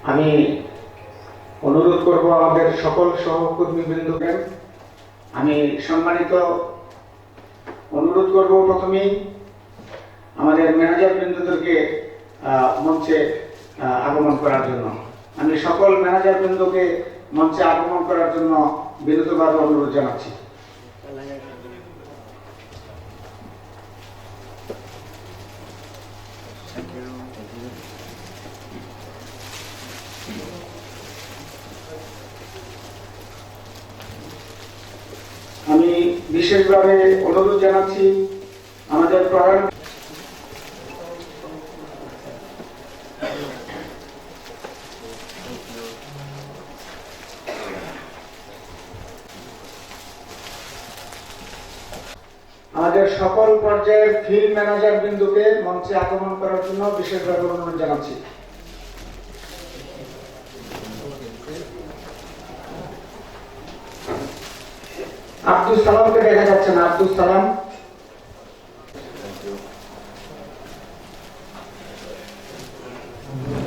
আমি অনুরোধ করব আমাদের সকল সহকর্মী বৃন্দকে আমি সম্মানিত অনুরোধ করব প্রথমেই আমাদের ম্যানেজার বৃন্দদেরকে মঞ্চে আগমন করার জন্য। আমি সকল ম্যানেজার বৃন্দকে মঞ্চে আগমন করার জন্য বিনীতভাবে অনুরোধ জানাচ্ছি আমি বিশেষভাবে অনুরোধ জানাচ্ছি আমাদের প্রধান আমাদের সকল পর্যায়ের ফিল্ড ম্যানেজার বিন্দুকে মঞ্চে আগমন করার জন্য বিশেষভাবে অনুরোধ জানাচ্ছি। আব্দুল সালামকে দেখা যাচ্ছে না। আব্দুল সালাম।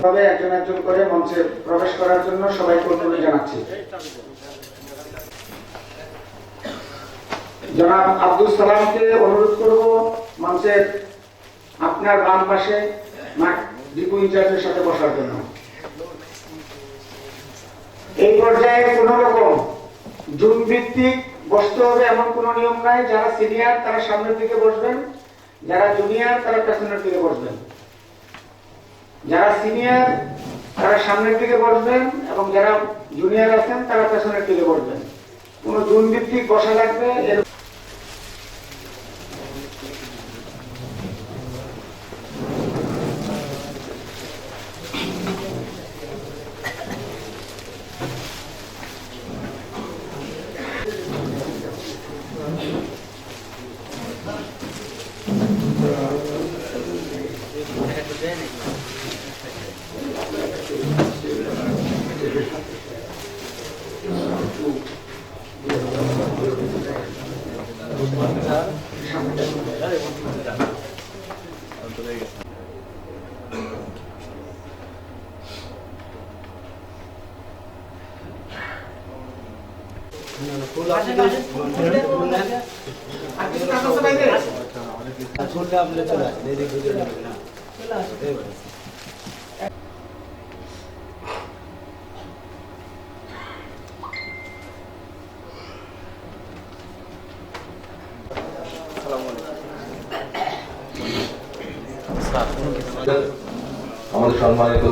তবে একজন একজন করে মঞ্চে প্রবেশ করার জন্য সবাইকে অনুরোধ জানাচ্ছি। জনাব আব্দুল সালামকে অনুরোধ করব মঞ্চের আপনার বাম পাশে ডিপো ইনচার্জের সাথে বসার জন্য। এই পর্যায়ে কোন রকম জুন ভিত্তিক বসতে হবে এমন কোনো নিয়ম নাই। যারা সিনিয়র, তারা সামনের দিকে বসবেন। যারা জুনিয়র, তারা পেছনের দিকে বসবেন। যারা সিনিয়র, তারা সামনের দিকে বসবেন এবং যারা জুনিয়র আছেন, তারা পেছনের দিকে বসবেন। কোনো জুন ভিত্তিক বসা লাগবে এর আমাদের সম্মানিত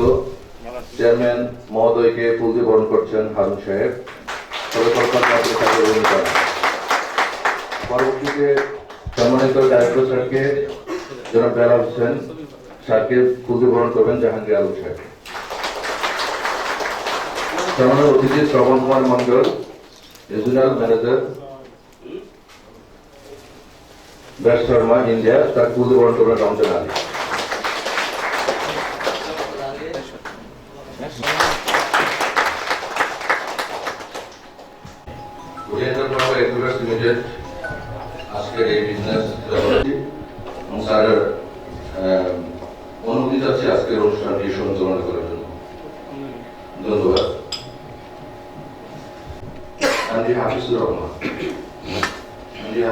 চেয়ারম্যান মহোদয়কে ফুল দিয়ে বরণ করছেন হারুন সাহেব তবে কলকাতা তাকে গ্রহণ করেন পরবর্তীতে সম্মানিত ডাইরেক্টর স্যারকে জনাব বেলা হোসেন স্যারকে খুদে বরণ করবেন জাহাঙ্গীর আলম সাহেব। সম্মানিত অতিথি, শ্রবণ কুমার মন্ডল রিজনাল ম্যানেজার ব্যাস শর্মা, ইন্ডিয়া, তার খুদে বরণ করবেন রমজান আলী।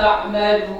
تعملون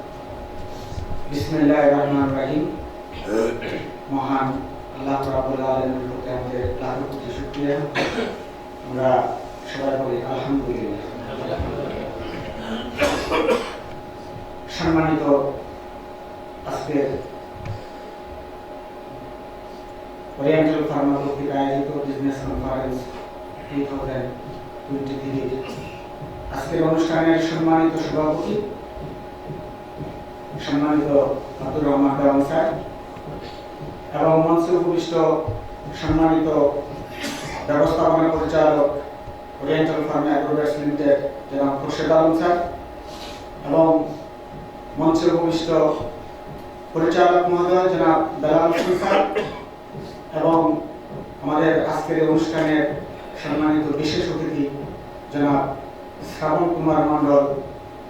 রহিম। মহান আল্লাহ রাব্বুল আলামিনের প্রতি আমাদের লাখো কোটি শুকরিয়া। আমরা সবাই বলি আলহামদুলিল্লাহ। সম্মানিত আজকের ওরিয়েন্টাল ফার্মা কর্তৃক আয়োজিত business conference two thousand twenty three আজকের অনুষ্ঠানের সম্মানিত সভাপতি সম্মানিত আব্দুর রহমান দেওয়ান স্যার এবং মঞ্চে উপবিষ্ট সম্মানিত ব্যবস্থাপনা পরিচালক ওরিয়েন্টাল ফার্ম অ্যাগ্রোভেটস লিমিটেড, জনাব খোরশেদ আলম স্যার এবং মঞ্চে উপবিষ্ট পরিচালক মহোদয়, জনাব বেলাল স্যার এবং আমাদের আজকের অনুষ্ঠানের সম্মানিত বিশেষ অতিথি, জনাব Shraban Kumar Mondal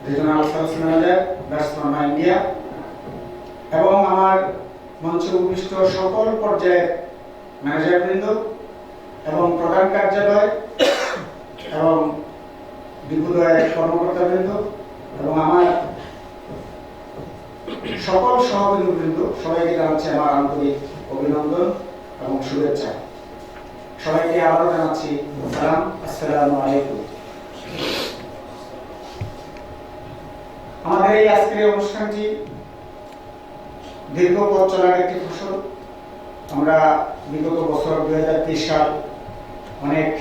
regional sales manager batsman India. এবং আমার মঞ্চে উপবিষ্ট সকল পর্যায়ের ম্যানেজারবৃন্দ এবং প্রধান কার্যালয় এবং বিপুদয়ের কর্মকর্তাবৃন্দ এবং আমার সকল সহকর্মীবৃন্দ, সবাইকে জানাচ্ছি আমার আন্তরিক অভিনন্দন এবং শুভেচ্ছা। সবাইকে আবারও জানাচ্ছি সালাম, আসসালামু আলাইকুম। আমাদের এই আজকের অনুষ্ঠানটি দীর্ঘ পথ চলার একটি ফসল। আমরা বিগত বছর দুই হাজার তেইশ সাল অনেক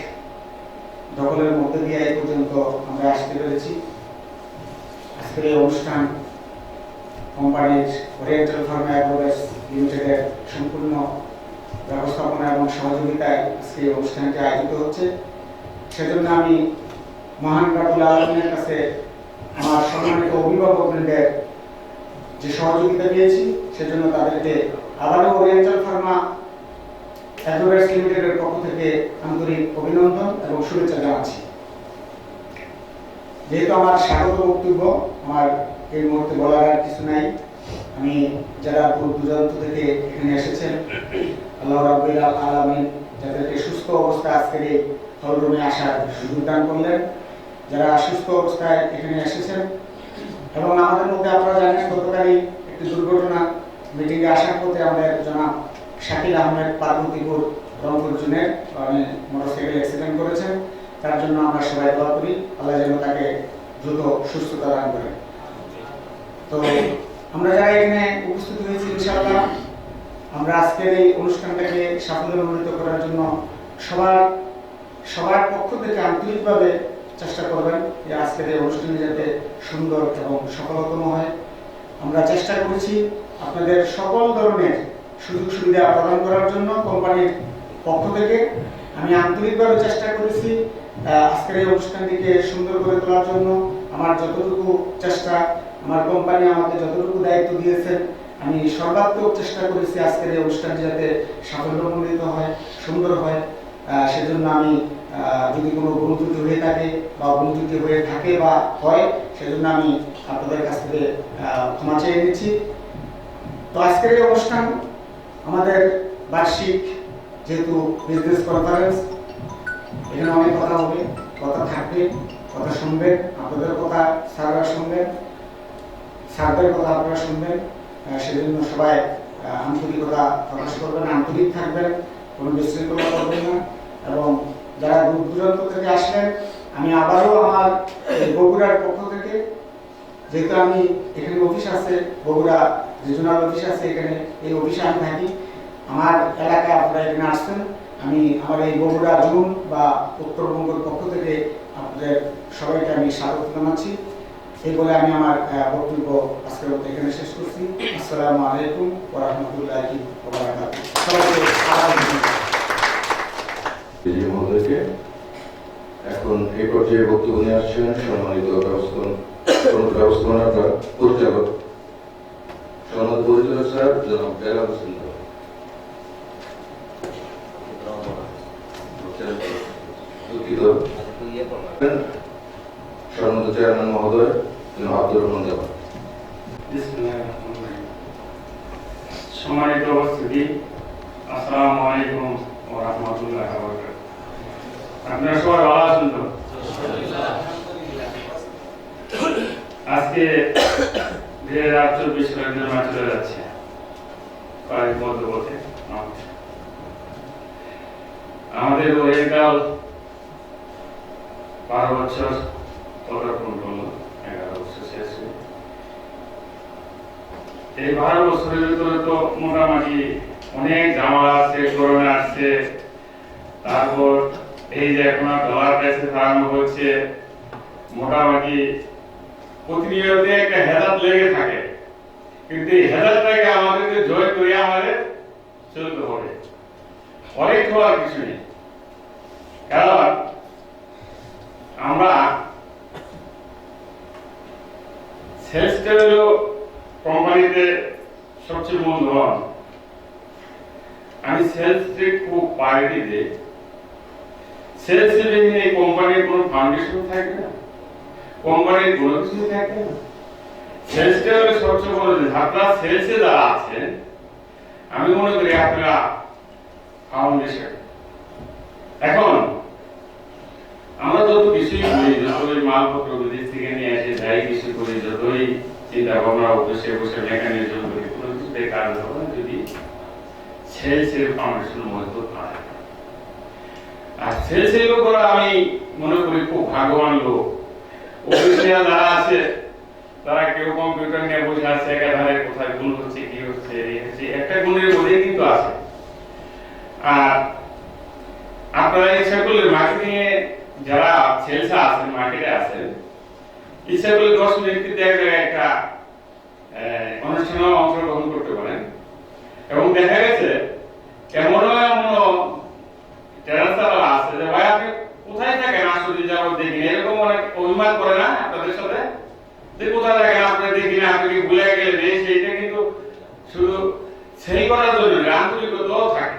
দখলের মধ্যে দিয়ে এই পর্যন্ত আমরা আসতে পেরেছি। আজকের এই অনুষ্ঠান কোম্পানির ওরিয়েন্টাল ফার্মা অ্যাগ্রোভেস লিমিটেডের সম্পূর্ণ ব্যবস্থাপনা এবং সহযোগিতায় আজকে এই অনুষ্ঠানটি আয়োজিত হচ্ছে। সেজন্য আমি মহান রাবুল আলমের কাছে আমার সম্মানিত অভিভাবকবৃন্দের যে সহযোগিতা পেয়েছি সেজন্য তাদেরকে আবারও ওরিয়েন্টাল ফার্মা অ্যাগ্রোভেটস লিমিটেডের পক্ষ থেকে আন্তরিক অভিনন্দন এবং শুভেচ্ছা জানাচ্ছি। যেহেতু আমার স্বাগত বক্তব্য, আমার এই মুহূর্তে বলার আর কিছু নাই। আমি যারা দূর দূরান্ত থেকে এখানে এসেছেন, আল্লাহ রাব্বুল আলামিন যাদেরকে সুস্থ অবস্থা আজকের এই হলরুমে আসার সুযোগ দান করলেন। যারা সুস্থ অবস্থায় এখানে এসেছেন এবং আমাদের মধ্যে আপনারা জানেন গতকালই একটি দুর্ঘটনা মিটিংয়ে আসার পথে আমাদের জনাব শাকিল আহমেদ পার্বতীপুর রংপুর জুনের মোটরসাইকেল অ্যাক্সিডেন্ট করেছেন। তার জন্য আমরা সবাই দোয়া করি, আল্লাহ যেন তাকে দ্রুত সুস্থতা দান করেন তো আমরা যারা এখানে উপস্থিত হয়েছি, ইনশাআল্লাহ, আমরা আজকের এই অনুষ্ঠানটাকে সাফল্যমণ্ডিত করার জন্য সবার সবার পক্ষ থেকে আন্তরিকভাবে চেষ্টা করবেন যে আজকের এই অনুষ্ঠানটি যাতে সুন্দর এবং সফলতম হয়। আমরা চেষ্টা করেছি আপনাদের সকল ধরনের সুযোগ সুবিধা প্রদান করার জন্য কোম্পানির পক্ষ থেকে। আমি আন্তরিকভাবে চেষ্টা করেছি আজকের এই অনুষ্ঠানটিকে সুন্দর করে তোলার জন্য। আমার যতটুকু চেষ্টা, আমার কোম্পানি আমাকে যতটুকু দায়িত্ব দিয়েছেন, আমি সর্বাত্মক চেষ্টা করেছি আজকের এই অনুষ্ঠানটি যাতে সাফল্যমণ্ডিত হয়, সুন্দর হয়। সেজন্য আমি যদি কোনো ভুল ত্রুটি হয়ে থাকে বা ভুল ত্রুটি হয়ে থাকে বা হয়, সেজন্য আমি আপনাদের কাছ থেকে ক্ষমা চেয়ে নিচ্ছি। তো আজকের এই অনুষ্ঠান আমাদের বার্ষিক যেহেতু বিজনেস কনফারেন্স এখানে অনেক কথা হবে, কথা থাকবে, কথা শুনবেন, আপনাদের কথা স্যাররা শুনবেন, স্যারদের কথা আপনারা শুনবেন সেজন্য সবাই আন্তরিকতা প্রকাশ করবেন, আন্তরিক থাকবেন, কোনো বিশৃঙ্খলা করবেন না, এবং যারা দূর দূরান্ত থেকে আসলেন, আমি আবারও আমার বগুড়ার পক্ষ থেকে, যেহেতু আমি এখানে অফিস আছে, বগুড়া রিজনাল অফিস আছে, এখানে এই অফিসে আমি থাকি, আমার এলাকায় আপনারা এখানে আসছেন, আমি আমার এই বগুড়া জুন বা উত্তরবঙ্গের পক্ষ থেকে আপনাদের সবাইকে আমি স্বাগত জানাচ্ছি। এই বলে আমি আমার বক্তব্য আজকের মতো এখানে শেষ করছি। আসসালামু আলাইকুম ওয়া রাহমাতুল্লাহি ওয়া বারাকাতুহু। সবাইকে মহোদয়কে এখন এই পর্যায়ে বক্তব্য নিয়ে আসছেন সম্মানিত ব্যবস্থাপনা পরিচালক সম্মানিত পরিচালক স্যার, জনাব হোসেন চেয়ারম্যান মহোদয় আব্দুর রহমান দেওয়া সম্মানিত উপস্থিতি, আসসালামু আলাইকুম আপনারা সবাই ভালো আছেন তো? আজকে দুই হাজার চব্বিশ সালের জন্য চলে যাচ্ছে। কয়েক মধ্যে বলতে আমাদের ওয়েকাল বারো বছর পদার্পণ করল এগারো বছর শেষ এই বারো বছরের ভিতরে তো মোটামুটি অনেক ঝামেলা আছে, করোনা আসছে, তারপর এই যে এখন ডলার প্রাইসে আরম্ভ হচ্ছে মোটামুটি প্রতিনিয়ত একটা হেদাত লেগে থাকে। কিন্তু এই হেদাতটাকে আমাদেরকে জয় করে আমাদের চলতে হবে। অনেক হওয়ার কিছু নেই। কারণ আমরা সেলসটা হলো কোম্পানিতে সবচেয়ে মূলধন আমি সেলসকে খুব প্রায়োরিটি দিই। সেলস বিহীন এই কোম্পানির কোনো ফাউন্ডেশন থাকে না? কোম্পানির কোনো কিছু থাকে না? আপনারা সেলসে যারা আছেন, আমি মনে করি আপনারা ফাউন্ডেশন এখন, আমরা যত কিছুই করি যতই মালপত্র বিদেশ থেকে নিয়ে এসে যাই কিছু করি যতই চিন্তা ভাবনা বসে বসে মেকানিজম করি কোনো কাজ হবে যদি সেলসের ফাউন্ডেশন মজবুত না আর সেলসের লোকরা আমি মনে করি খুব ভাগ্যবান লোক। অফিসে যারা আছে, তারা কেউ কম্পিউটার নিয়ে বসে আছে, একাধারে কোথায় ভুল হচ্ছে, কি হচ্ছে হচ্ছে, একটা গুণের মধ্যে কিন্তু আছে। আর আপনারা ইচ্ছা করলে মার্কেটিং এ যারা সেলসে আছেন, মার্কেটে আছেন, ইচ্ছা করলে দশ মিনিট কিন্তু এক জায়গায় একটা অনুষ্ঠানে অংশগ্রহণ করতে পারেন। এবং দেখা গেছে, এমনও এমনও টেরাসারা আছে যে ভাই আপনি কোথায় থাকেন আসলে যাব দেখিনি এরকম অনেক অভিমান করে না আপনাদের সাথে যে কোথায় থাকেন আপনি দেখিনি আপনি কি ভুলে গেলেন এই সেইটা কিন্তু শুধু সেই করার জন্য না, আন্তরিকতাও থাকে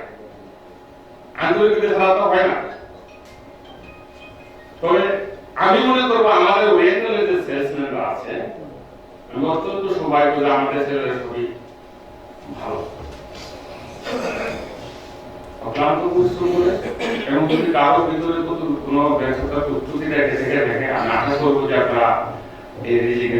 আন্তরিকতা ছাড়া তো হয় না তবে আমি মনে করব আমাদের ওয়েন্ডেলের যে সেলসম্যানরা আছে আমি অত্যন্ত সৌভাগ্য যে আমাদের ছেলেরা খুবই ভালো অক্লান্ত পরিশ্রম করে এবং যদি কারও ভিতরে কোনো কোনো ব্যর্থতা ত্রুটি দেখে থেকে দেখে আমি আশা করব যে আপনারা এই রিজিকে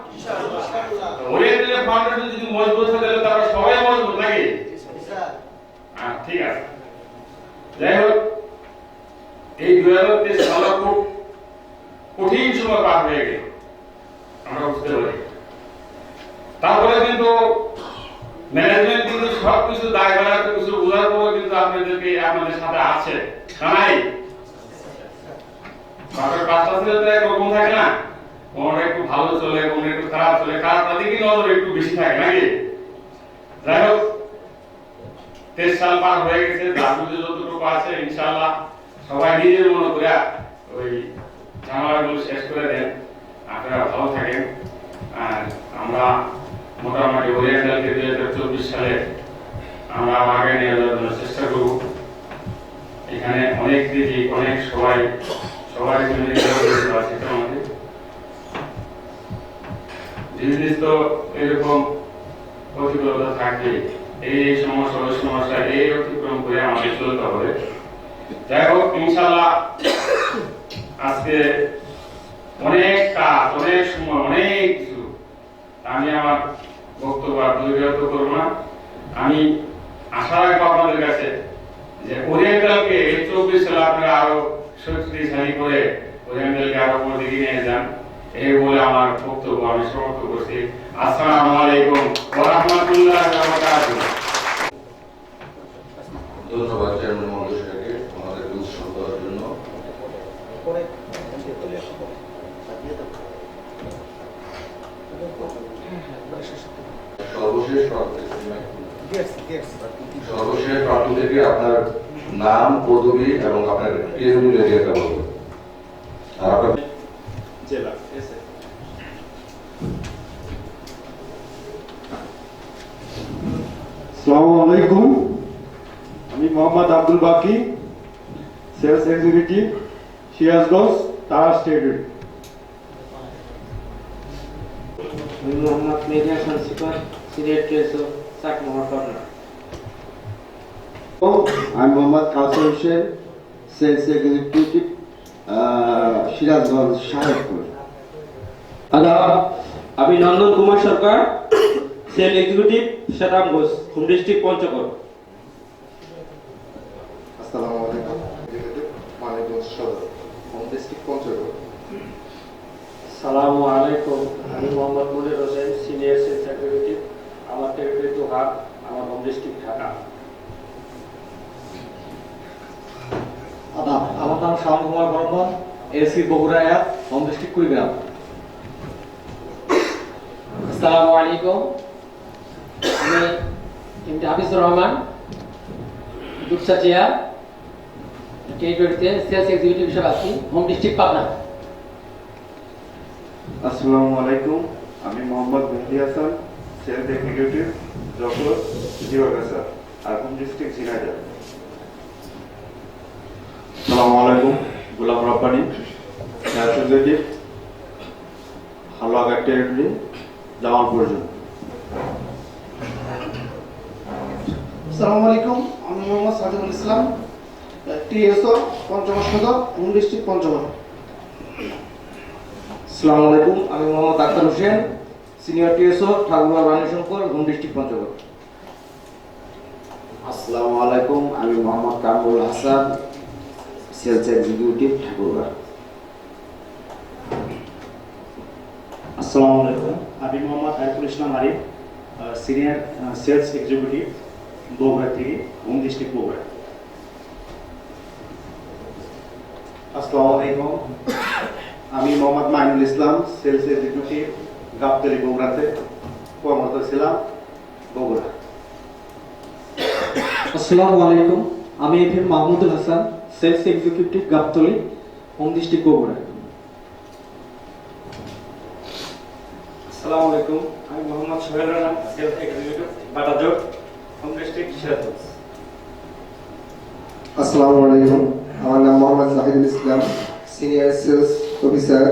ওরিয়েন্টালের ফাউন্ডেশন যদি মজবুত হয় তাহলে তারা সবাই মজবুত নাকি? হ্যাঁ ঠিক আছে। যাই হোক, এই দুই হাজার তেইশ সাল খুব কঠিন সময় পার হয়ে গেল, আমরা বুঝতে পারি। তারপরে কিন্তু ম্যানেজমেন্ট কিন্তু সব কিছু দায় ভার কিছু বোঝার পরে কিন্তু আপনাদেরকে আপনাদের সাথে আছে। না নাই? বাপের ছিল তো একরকম থাকে না। কোনটা একটু ভালো চলে কোনটা একটু খারাপ চলে, খারাপটা দিকে নজর একটু বেশি থাকে নাকি? যাই হোক, তেইশ সাল পার হয়ে গেছে মধ্যে যতটুকু আছে, ইনশাআল্লাহ সবাই নিজের মনে করে ওই ঝামেলাগুলো শেষ করে দেন। আপনারা ভালো থাকেন। আর আমরা মোটামুটি ওরিয়েন্টালকে দুই হাজার চব্বিশ সালে আমরা আগে নিয়ে যাওয়ার জন্য চেষ্টা করব। এখানে অনেক দিদি অনেক সবাই সবাই মিলে আছে তো আমাদের জিনিস তো এরকম প্রতিকূলতা থাকবে এই সমস্যা ওই সমস্যা এই অতিক্রম করে আমাদের চলতে হবে। যাই হোক ইনশাল্লাহ আজকে অনেক কাজ, অনেক সময়, অনেক কিছু আমি আমার বক্তব্য আর দৈর্ঘ্য করব না। আমি আশা রাখব আপনাদের কাছে যে ওরিয়েন্টালকে এই চব্বিশ সালে আপনারা আরও শক্তিশালী করে ওরিয়েন্টালকে আরও উপর নিয়ে যান। এই বলে আমার বক্তব্য আমি সমাপ্ত করছি। আসসালামু আলাইকুম ওয়া রাহমাতুল্লাহি ওয়া বারাকাতুহু। ধন্যবাদ, চেয়ারম্যান উৎসাহ দেওয়ার জন্য। সর্বশেষ আপনার নাম, পদবি এবং আপনার আর আপনার আসসালামু আলাইকুম। আমি মোহাম্মদ আব্দুল বাকি সেলস এক্সিকিউটিভ সিরাজগঞ্জ তারা স্টেট আমি মোহাম্মদ মেঘা সনসিপার সিলেট ট্রেসো চাকমোহর কর্নার আমি মোহাম্মদ কাসর হোসেন সেলস এক্সিকিউটিভ সিরাজগঞ্জ সাহেবপুর আদাব আমি নন্দন কুমার সরকার সেল এক্সিকিউটিভ শ্যাটামগঞ্জ হোম ডিস্ট্রিক্ট পঞ্চগড়। আসসালামু আলাইকুম। মানিকগঞ্জ সদর হোম ডিস্ট্রিক্ট পঞ্চগড়। সালামু আলাইকুম। আমি Mohammad Munir Hossain senior sales executive. আমার টেরিটরি হাব আমার হোম ডিস্ট্রিক্ট ঢাকা। আদাব আমার নাম শাওন কুমার বর্মন এসি বগুড়া এক হোম ডিস্ট্রিক্ট কুড়িগ্রাম। আসসালামু আলাইকুম। আমি হাফিজুর রহমান দুপচাচিয়া টেরিটরিতে সেলস এক্সিকিউটিভ হিসেবে আছি, হোম ডিস্ট্রিক্ট পাবনা। আসসালামু আলাইকুম, আমি মোহাম্মদ মেহেদি হাসান সেলস এক্সিকিউটিভ যশোর জিওগাছা আর হোম ডিস্ট্রিক্ট ঝিনাইদহ আসসালামু আলাইকুম, Golam Rabbani executive Haluaghat territory Jamalpur zone আসসালামু আলাইকুম আমি Mohammad Sajidul Islam TSO Panchagarh Sadar home district Panchagarh. আসসালামু আলাইকুম আমি Mohammad Akhtar Hossain senior TSO Thakurgaon Rani Shankar home district Panchagarh. আসসালামু আলাইকুম আমি মোহাম্মদ কামরুল হাসান সেলস এক্সিকিউটিভ ঠাকুরগাঁ আসসালামু আলাইকুম আমি Mohammad Ariful Islam Arif senior sales executive. Bogura থেকে হোম ডিস্ট্রিক্ট বগুড়া আসসালামু আলাইকুম আমি মোহাম্মদ মাইনুল ইসলাম সেলস এক্সিকিউটিভ গাবতলি বগুড়াতে কর্মরত ছিলাম বগুড়া আসসালামু আলাইকুম আমি F M Mahmudul Hasan sales executive Gabtali home district Bogura আসসালামু আলাইকুম আমি মোহাম্মদ সোহেল রানা সেলস এক্সিকিউটিভ সিরাজগঞ্জ আসসালামু আলাইকুম। আমার নাম Mohammad Zahidul Islam senior sales officer